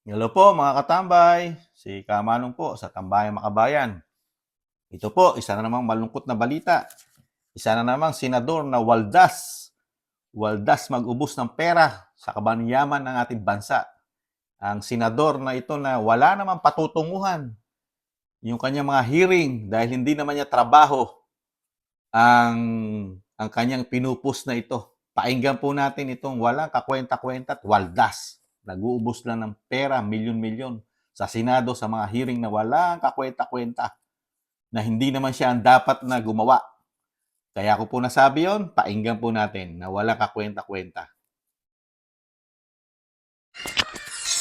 Hello po mga katambay, si Kamanong po sa Tambayang Makabayan. Ito po, isa na namang malungkot na balita. Isa na namang senador na waldas. Waldas mag-ubos ng pera sa kabanyaman ng ating bansa. Ang senador na ito na wala namang patutunguhan yung kanyang mga hearing dahil hindi naman niya trabaho ang ang kanyang pinupus na ito. Painggan po natin itong walang kakwenta-kwenta at waldas nag-uubos lang ng pera, milyon-milyon sa Senado sa mga hearing na walang kakwenta-kwenta na hindi naman siya ang dapat na gumawa. Kaya ko po nasabi yon, painggan po natin na walang kakwenta-kwenta.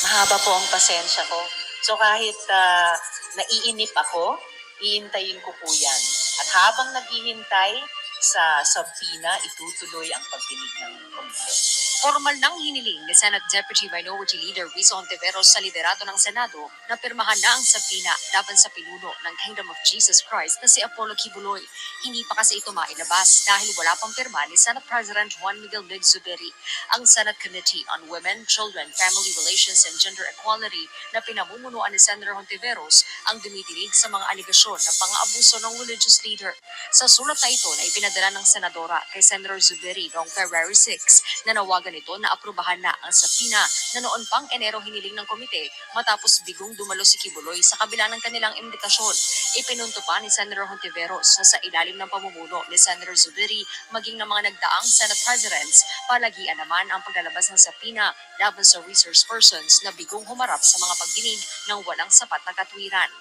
Mahaba po ang pasensya ko. So kahit ah, naiinip ako, iintayin ko po yan. At habang naghihintay sa subpoena, itutuloy ang pagdinig ng komite. Formal nang hiniling ni Senate Deputy Minority Leader Risa Ontiveros sa liderato ng Senado na pirmahan na ang sabina laban sa pinuno ng Kingdom of Jesus Christ na si Apollo Kibuloy. Hindi pa kasi ito mailabas dahil wala pang pirma ni Senate President Juan Miguel Mig Zubiri. Ang Senate Committee on Women, Children, Family Relations and Gender Equality na pinamumunuan ni Senator Ontiveros ang dumitinig sa mga aligasyon ng pang-aabuso ng religious leader. Sa sulat na ito na ipinadala ng Senadora kay Senator Zubiri noong February 6 na nawagan ito na aprubahan na ang sapina na noon pang Enero hiniling ng komite matapos bigong dumalo si Kibuloy sa kabila ng kanilang imbitasyon. Ipinunto pa ni Senator Hontiveros na sa ilalim ng pamumuno ni Senator Zubiri maging ng mga nagdaang Senate Presidents, palagian naman ang paglalabas ng sapina laban sa resource persons na bigong humarap sa mga pagdinig ng walang sapat na katwiran.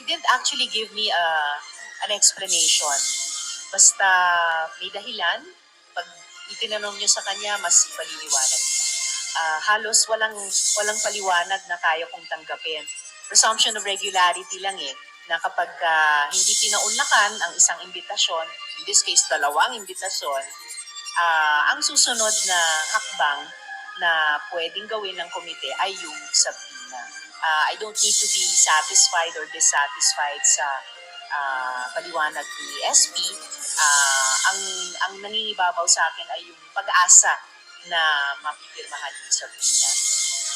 He didn't actually give me a, an explanation. Basta may dahilan, pag itinanong niyo sa kanya, mas ipaliliwanag niya. Ah, halos walang, walang paliwanag na kaya kong tanggapin. Presumption of regularity lang eh, na kapag ah, hindi pinaunlakan ang isang imbitasyon, in this case, dalawang imbitasyon, ah, ang susunod na hakbang na pwedeng gawin ng komite ay yung subpoena. Ah, I don't need to be satisfied or dissatisfied sa ah, paliwanag ni SP. Ah, ang ang nangingibabaw sa akin ay yung pag-asa na mapipirmahan yung subpoena.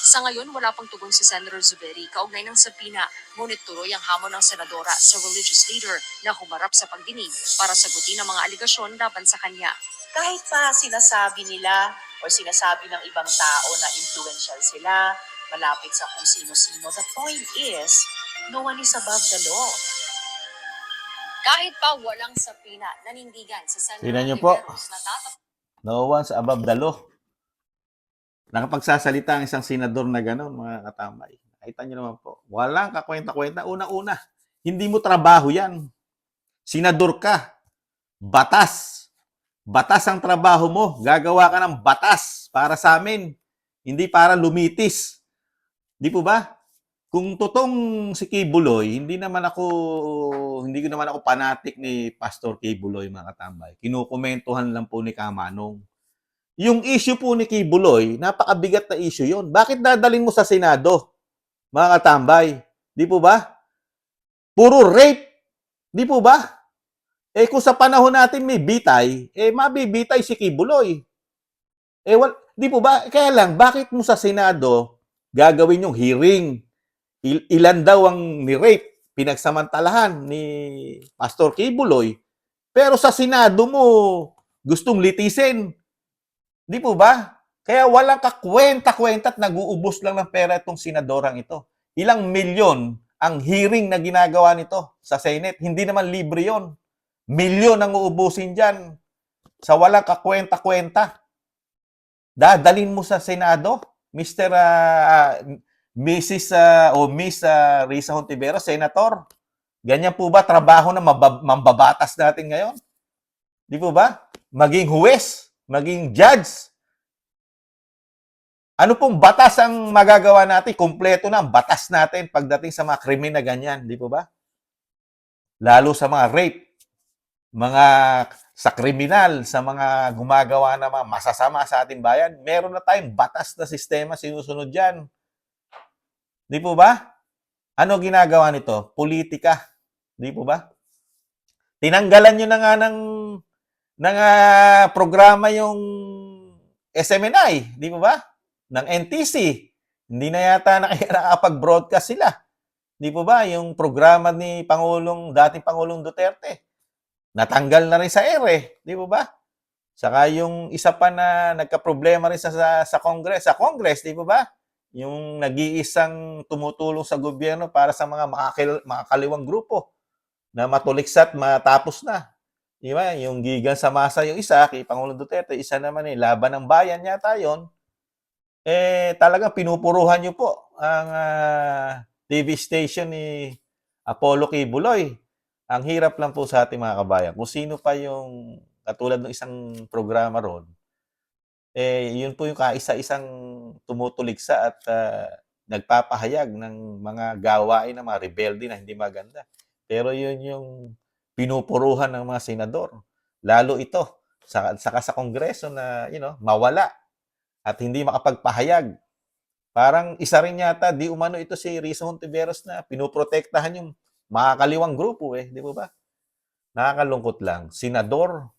Sa ngayon, wala pang tugon si Senator Zuberi kaugnay ng sapina, ngunit tuloy ang hamon ng senadora sa religious leader na humarap sa pagdinig para sagutin ang mga aligasyon laban sa kanya. Kahit pa sinasabi nila o sinasabi ng ibang tao na influential sila, malapit sa kung sino-sino, the point is, no one is above the law. Kahit pa walang sapina, nanindigan si Senator Tingnan niyo po. No one's above the law. Nakapagsasalita ang isang senador na gano'n, mga katambay. Nakita niyo naman po. Walang kakwenta-kwenta. Una-una, hindi mo trabaho yan. Senador ka. Batas. Batas ang trabaho mo. Gagawa ka ng batas para sa amin. Hindi para lumitis. Di po ba? Kung totoong si Kibuloy, hindi naman ako hindi ko naman ako fanatic ni Pastor Kibuloy mga katambay. Kinukomentuhan lang po ni Kamanong. Yung issue po ni Kibuloy, napakabigat na issue yon. Bakit dadalhin mo sa Senado? Mga katambay. Di po ba? Puro rape. Di po ba? Eh kung sa panahon natin may bitay, eh mabibitay si Kibuloy. Eh wal, di po ba? Kaya lang, bakit mo sa Senado gagawin yung hearing? Il- ilan daw ang ni-rape? Pinagsamantalahan ni Pastor Kibuloy. Pero sa Senado mo, gustong litisin. Di po ba? Kaya walang kakwenta-kwenta at nag-uubos lang ng pera itong senadorang ito. Ilang milyon ang hearing na ginagawa nito sa Senate. Hindi naman libre yon. Milyon ang uubusin dyan sa walang kakwenta-kwenta. Dadalin mo sa Senado, Mr. ah, Mrs. ah, o Miss ah, Risa Hontiveros, Senator. Ganyan po ba trabaho na mambabatas natin ngayon? Di po ba? Maging huwes, maging judge. Ano pong batas ang magagawa natin? Kompleto na ang batas natin pagdating sa mga krimen na ganyan, di po ba? Lalo sa mga rape, mga sa kriminal, sa mga gumagawa na mga masasama sa ating bayan, meron na tayong batas na sistema sinusunod dyan. Di po ba? Ano ginagawa nito? Politika. Di po ba? Tinanggalan nyo na nga ng, ng ah, programa yung SMNI. Di po ba? Ng NTC. Hindi na yata nak- nakakapag-broadcast sila. Di po ba? Yung programa ni Pangulong, dating Pangulong Duterte. Natanggal na rin sa air eh. Di po ba? Saka yung isa pa na nagka-problema rin sa, sa, sa Congress. Sa Congress, di po ba? Yung nag-iisang tumutulong sa gobyerno para sa mga makakil, makakaliwang grupo na matuliksat matapos na. Di ba? Yung gigan sa masa yung isa, kay Pangulong Duterte, isa naman eh, laban ng bayan yata yon eh talagang pinupuruhan niyo po ang ah, TV station ni Apollo Kibuloy. Ang hirap lang po sa ating mga kabayan. Kung sino pa yung katulad ng isang programa ron, eh yun po yung kaisa-isang tumutuligsa at ah, nagpapahayag ng mga gawain ng mga rebelde na hindi maganda. Pero yun yung pinupuruhan ng mga senador. Lalo ito, sa, saka sa kongreso na, you know, mawala at hindi makapagpahayag. Parang isa rin yata, di umano ito si Risa Hontiveros na pinoprotektahan yung makakaliwang grupo eh, di ba ba? Nakakalungkot lang. Senador,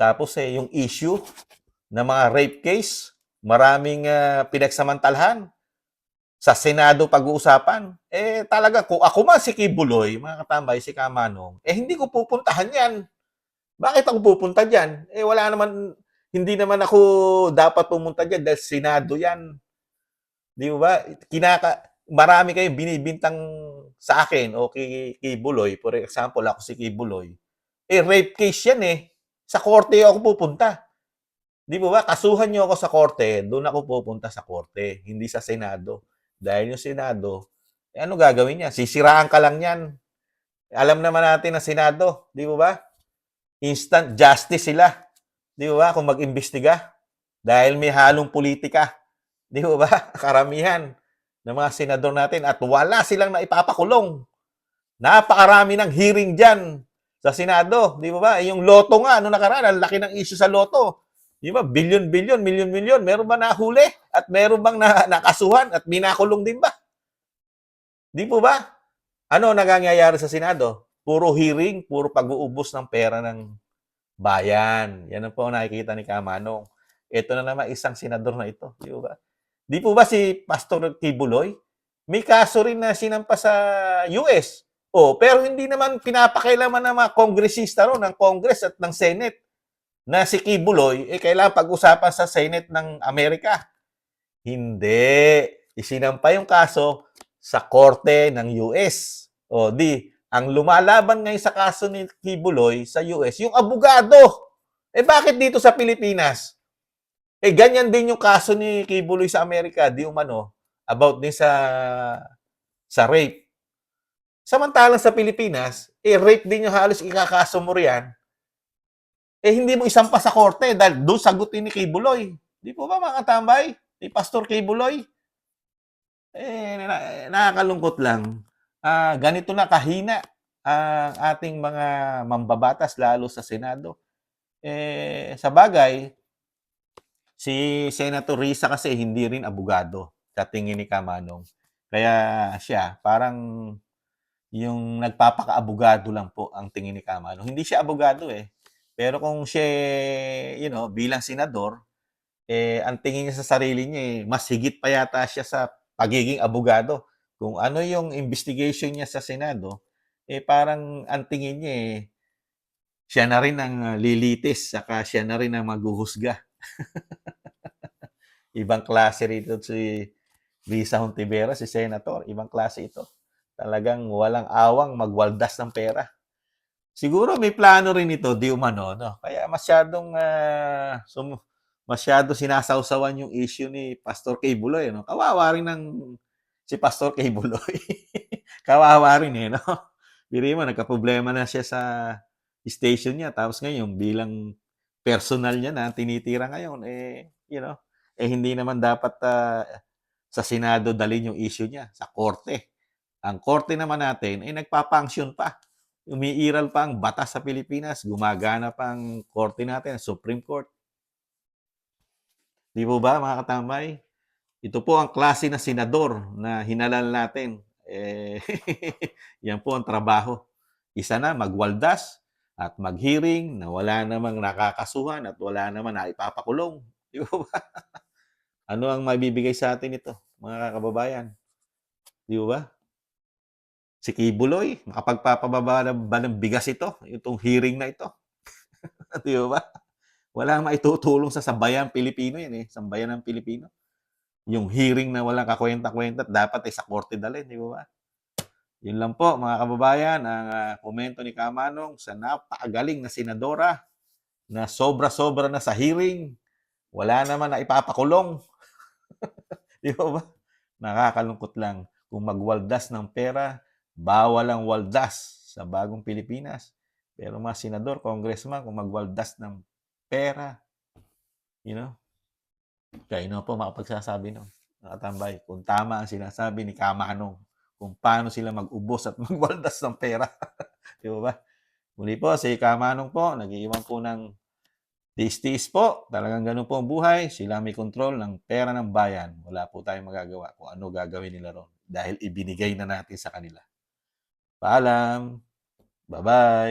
tapos eh, yung issue na mga rape case, maraming ah, pinagsamantalahan sa Senado pag-uusapan. Eh talaga, kung ako man si Kibuloy, mga katambay, si Kamanong, eh hindi ko pupuntahan yan. Bakit ako pupunta dyan? Eh wala naman, hindi naman ako dapat pumunta dyan dahil Senado yan. Di ba? Kinaka, marami kayong binibintang sa akin o kay, kay Buloy. For example, ako si Kibuloy. Eh, rape case yan eh. Sa korte ako pupunta. Di ba ba? Kasuhan niyo ako sa korte, doon ako pupunta sa korte, hindi sa Senado. Dahil yung Senado, eh, ano gagawin niya? Sisiraan ka lang yan. Alam naman natin na Senado, di ba ba? Instant justice sila. Di ba ba? Kung mag-imbestiga. Dahil may halong politika. Di ba ba? Karamihan ng mga senador natin at wala silang naipapakulong. Napakarami ng hearing dyan sa Senado. Di ba ba? Eh, Yung loto nga, ano nakaraan, ang laki ng issue sa loto. Di ba? Bilyon-bilyon, milyon-milyon. Meron ba nahuli? At meron bang na, nakasuhan? At minakulong din ba? Di po ba? Ano nangyayari sa Senado? Puro hearing, puro pag-uubos ng pera ng bayan. Yan ang po nakikita ni Kamanong. Ito na naman isang senador na ito. Di po ba? Di po ba si Pastor Kibuloy? May kaso rin na sinampa sa US. Oh, pero hindi naman pinapakailaman ng mga kongresista ron, ng Congress at ng Senate na si Kibuloy, eh kailangan pag-usapan sa Senate ng Amerika. Hindi. Isinampa yung kaso sa korte ng US. O di, ang lumalaban ngayon sa kaso ni Kibuloy sa US, yung abogado. Eh bakit dito sa Pilipinas? Eh ganyan din yung kaso ni Kibuloy sa Amerika, di umano, about din sa sa rape. Samantalang sa Pilipinas, eh rape din yung halos ikakaso mo riyan. Eh hindi mo isampa sa korte dahil doon sagutin ni Kibuloy. Di po ba mga tambay? Ni Pastor Kibuloy? Eh, na- nakakalungkot lang. Ah, ganito na kahina ang ating mga mambabatas lalo sa Senado. Eh, sa bagay, si Senator Risa kasi hindi rin abogado sa tingin ni Kamanong. Kaya siya, parang yung nagpapaka-abogado lang po ang tingin ni Kamanong. Hindi siya abogado eh. Pero kung siya, you know, bilang senador, eh, ang tingin niya sa sarili niya, eh, mas higit pa yata siya sa pagiging abogado. Kung ano yung investigation niya sa Senado, eh parang ang tingin niya eh, siya na rin ang ah, lilitis, saka siya na rin ang maghuhusga. Ibang klase rito si Risa Hontiveros, si Senator. Ibang klase ito. Talagang walang awang magwaldas ng pera. Siguro may plano rin ito, di umano, no? Kaya masyadong ah, sum- masyado sinasawsawan yung issue ni Pastor Kay Buloy, no? Kawawa rin ng si Pastor Kay Buloy. Kawawa rin eh, no? Biri mo, nagka-problema na siya sa station niya. Tapos ngayon, bilang personal niya na tinitira ngayon, eh, you know, eh hindi naman dapat ah, sa Senado dalhin yung issue niya, sa korte. Ang korte naman natin, eh nagpapanksyon pa. Umiiral pa ang batas sa Pilipinas, gumagana pa ang korte natin, Supreme Court. Di po ba, mga katambay? Ito po ang klase na senador na hinalal natin. Eh, yan po ang trabaho. Isa na, magwaldas at mag-hearing na wala namang nakakasuhan at wala namang naipapakulong. Di po ba? Ano ang maibibigay sa atin ito, mga kababayan? Di ba? Si Kibuloy, makapagpapababa ba ng bigas ito? Itong hearing na ito. Di ba? Wala maitutulong sa sambayan Pilipino yan eh. Sambayan ng Pilipino. Yung hearing na walang kakwenta-kwenta, dapat ay sa korte dalhin, di ba? Yun lang po, mga kababayan, ang ah, komento ni Kamanong sa napakagaling na senadora na sobra-sobra na sa hearing. Wala naman na ipapakulong. di ba? Nakakalungkot lang. Kung magwaldas ng pera, bawal ang waldas sa bagong Pilipinas. Pero mga senador, congressman, kung magwaldas ng pera, you know, kayo na po makapagsasabi nun. Nakatambay. Kung tama ang sinasabi ni Kamanong, kung paano sila mag-ubos at magwaldas ng pera. Di ba ba? Muli po, si Kamanong po, nag-iwan po ng tiis-tiis po. Talagang ganun po ang buhay. Sila may control ng pera ng bayan. Wala po tayong magagawa kung ano gagawin nila ron. Dahil ibinigay na natin sa kanila. Paalam. Bye-bye.